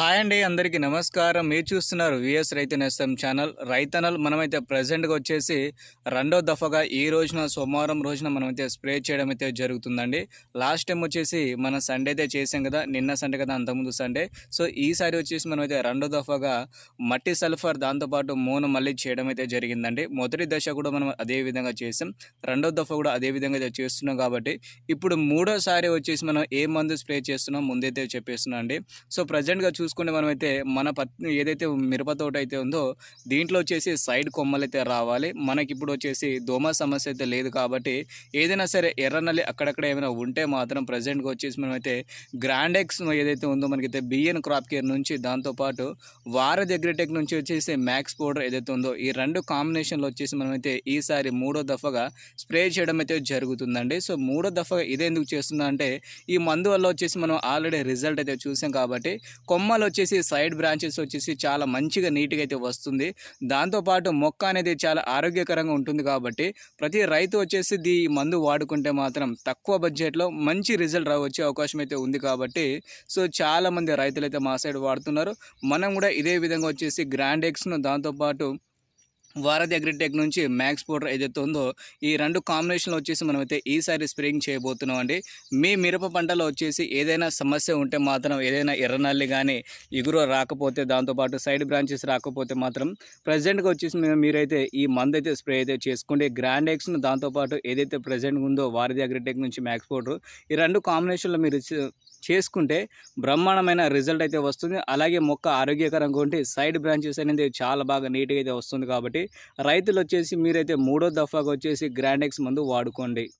Hi అండి అందరికీ నమస్కారం. మీరు చూస్తున్నారు విఎస్ రైతు నేస్తం ఛానల్. రైతనల్ మనమైతే ప్రజెంట్గా వచ్చేసి రెండో దఫాగా ఈ రోజున సోమవారం రోజున మనమైతే స్ప్రే చేయడం అయితే జరుగుతుందండి. లాస్ట్ టైం వచ్చేసి మన సండే అయితే చేసాం కదా నిన్న సండే కదా అంతకుముందు సండే. సో ఈసారి వచ్చేసి మనమైతే రెండో దఫాగా మట్టి సల్ఫర్ దాంతోపాటు మూను మళ్ళీ చేయడం అయితే జరిగిందండి. మొదటి దశ కూడా మనం అదే విధంగా చేసాం రెండో దఫా కూడా అదే విధంగా అయితే చేస్తున్నాం కాబట్టి ఇప్పుడు మూడోసారి వచ్చేసి మనం ఏ మందు స్ప్రే చేస్తున్నాం ముందైతే చెప్పేస్తున్నాం అండి సో ప్రజెంట్గా చూసుకుంటే మనమైతే మన పత్ ఏదైతే మిరప తోట అయితే ఉందో దీంట్లో వచ్చేసి సైడ్ కొమ్మలు అయితే రావాలి. మనకి ఇప్పుడు వచ్చేసి దోమ సమస్య అయితే లేదు కాబట్టి ఏదైనా సరే ఎర్రనల్లి అక్కడక్కడ ఏమైనా ఉంటే మాత్రం ప్రజెంట్గా వచ్చేసి మనమైతే గ్రాండెక్స్ ఏదైతే ఉందో మనకైతే బిఎన్ క్రాప్ కేర్ నుంచి దాంతోపాటు వారధి అగ్రిటెక్ నుంచి వచ్చేసి మ్యాక్స్ పౌడర్ ఏదైతే ఉందో ఈ రెండు కాంబినేషన్లో వచ్చేసి మనమైతే ఈసారి మూడో దఫగా స్ప్రే చేయడం అయితే జరుగుతుందండి. సో మూడో దఫగా ఇదే ఎందుకు చేస్తుందంటే ఈ మందు వల్ల వచ్చేసి మనం ఆల్రెడీ రిజల్ట్ అయితే చూసాం కాబట్టి కొమ్మ కొమ్మలు వచ్చేసి సైడ్ బ్రాంచెస్ వచ్చేసి చాలా మంచిగా నీట్గా అయితే వస్తుంది. దాంతోపాటు మొక్క అనేది చాలా ఆరోగ్యకరంగా ఉంటుంది కాబట్టి ప్రతి రైతు వచ్చేసి దీ మందు వాడుకుంటే మాత్రం తక్కువ బడ్జెట్లో మంచి రిజల్ట్ వచ్చే అవకాశం అయితే ఉంది కాబట్టి సో చాలామంది రైతులు అయితే మా సైడ్ వాడుతున్నారు. మనం కూడా ఇదే విధంగా వచ్చేసి గ్రాండ్ ఎక్స్ను దాంతోపాటు వారధి అగ్రిటెక్ నుంచి మ్యాక్స్ పౌడర్ ఏదైతే ఉందో ఈ రెండు కాంబినేషన్లో వచ్చేసి మనమైతే ఈసారి స్ప్రేయింగ్ చేయబోతున్నాం అండి. మీ మిరప పంటలో వచ్చేసి ఏదైనా సమస్య ఉంటే మాత్రం ఏదైనా ఎర్రనల్లి కానీ ఇగురు రాకపోతే దాంతోపాటు సైడ్ బ్రాంచెస్ రాకపోతే మాత్రం ప్రజెంట్గా వచ్చేసి మీరైతే ఈ మందు అయితే స్ప్రే అయితే చేసుకోండి. గ్రాండ్ ఎక్స్ను దాంతోపాటు ఏదైతే ప్రజెంట్గా ఉందో వారధి అగ్రిటెక్ నుంచి మ్యాక్స్ పౌడర్ ఈ రెండు కాంబినేషన్లో మీరు చేసుకుంటే బ్రహ్మాండమైన రిజల్ట్ అయితే వస్తుంది. అలాగే మొక్క ఆరోగ్యకరంగా ఉంటే సైడ్ బ్రాంచెస్ అనేది చాలా బాగా నీట్గా అయితే వస్తుంది కాబట్టి రైతులు వచ్చేసి మీరైతే మూడో దఫాగా వచ్చేసి గ్రాండెక్స్ మందు వాడుకోండి.